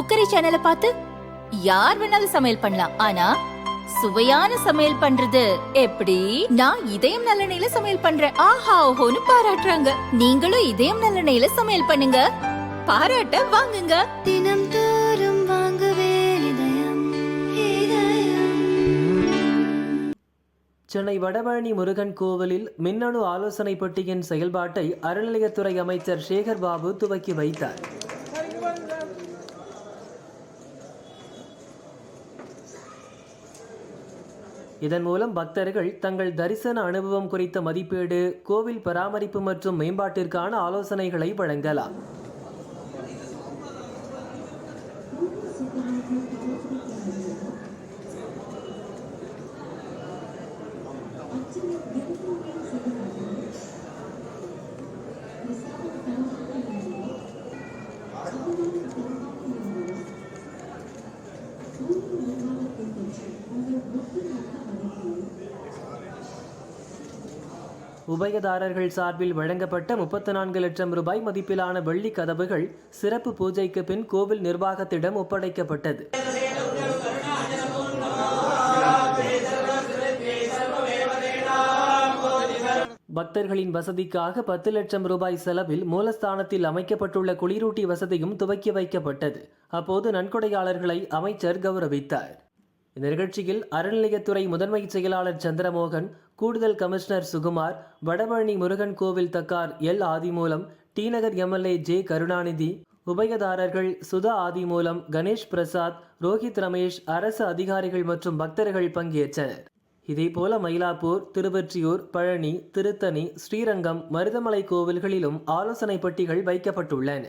Cookery சேனலை பார்த்து யார் வேணாலும் சமையல் பண்ணலாம். ஆனா சுவையான சமையல் பண்றது எப்படி? நான் இதயம் நல்லெண்ணெயில சமையல் பண்றேன். ஆஹா ஓஹோன்னு பாராட்டுறாங்க. நீங்களும் இதயம் நல்லெண்ணெயில சமையல் பண்ணுங்க. பாராட்ட வாங்குங்க. தினம் தோறும் வாங்குவே இதயம் இதயம். சென்னை வடபழனி முருகன் கோவிலில் மின்னணு ஆலோசனை பெட்டியின் செயல்பாட்டை அறநிலையத்துறை அமைச்சர் சேகர் பாபு துவக்கி வைத்தார். இதன் மூலம் பக்தர்கள் தங்கள் தரிசன அனுபவம் குறித்த மதிப்பீடு கோவில் பராமரிப்பு மற்றும் மேம்பாட்டிற்கான ஆலோசனைகளை வழங்கலாம். உபயதாரர்கள் சார்பில் வழங்கப்பட்ட முப்பத்தி நான்கு லட்சம் ரூபாய் மதிப்பிலான வெள்ளி கதவுகள் சிறப்பு பூஜைக்கு பின் கோவில் நிர்வாகத்திடம் ஒப்படைக்கப்பட்டது. பக்தர்களின் வசதிக்காக பத்து லட்சம் ரூபாய் செலவில் மூலஸ்தானத்தில் அமைக்கப்பட்டுள்ள குளிரூட்டி வசதியும் துவக்கி வைக்கப்பட்டது. அப்போது நன்கொடையாளர்களை அமைச்சர் கௌரவித்தார். இந்த நிகழ்ச்சியில் அறநிலையத்துறை முதன்மை செயலாளர் சந்திரமோகன் கூடுதல் கமிஷனர் சுகுமார் வடபழனி முருகன் கோவில் தக்கார் L Adhimoolam T Nagar MLA J Karunanidhi உபயதாரர்கள் Sudha Adhimoolam Ganesh Prasad Rohit Ramesh அரசு அதிகாரிகள் மற்றும் பக்தர்கள் பங்கேற்றனர். இதேபோல மயிலாப்பூர் திருவெற்றியூர் பழனி திருத்தணி ஸ்ரீரங்கம் மருதமலை கோவில்களிலும் ஆலோசனை பெட்டிகள் வைக்கப்பட்டுள்ளன.